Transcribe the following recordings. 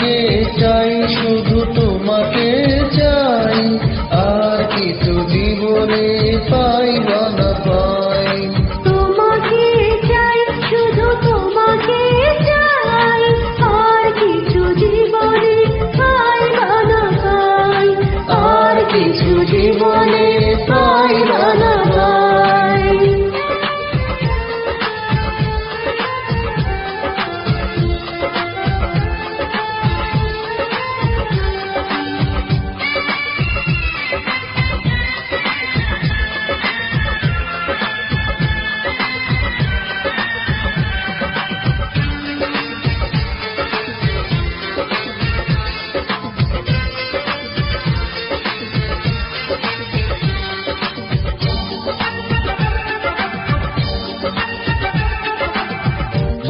তোমাকে চাই শুধু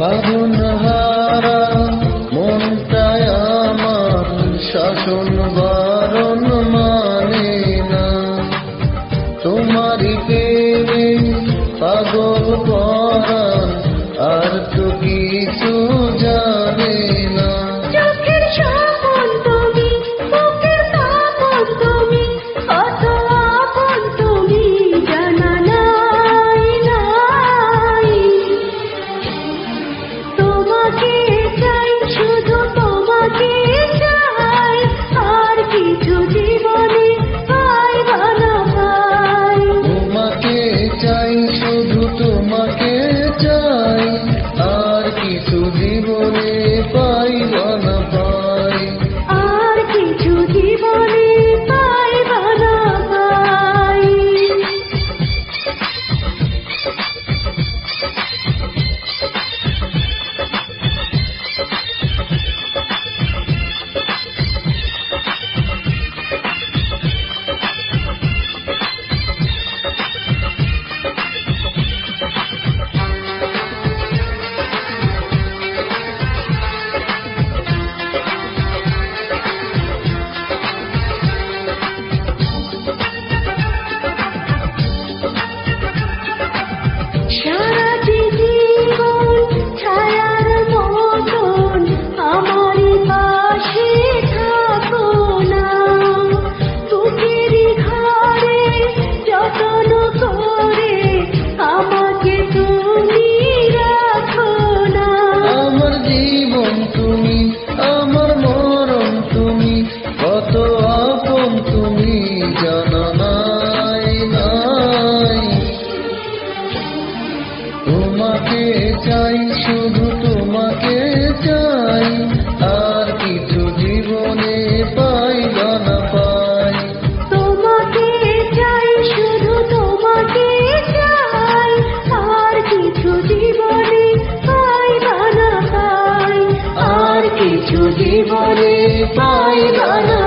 বাঁধন হারা মনটায় আমার শাসন বারণ মানে না। তোমারই প্রেমে পাগল জীবনে পাইল না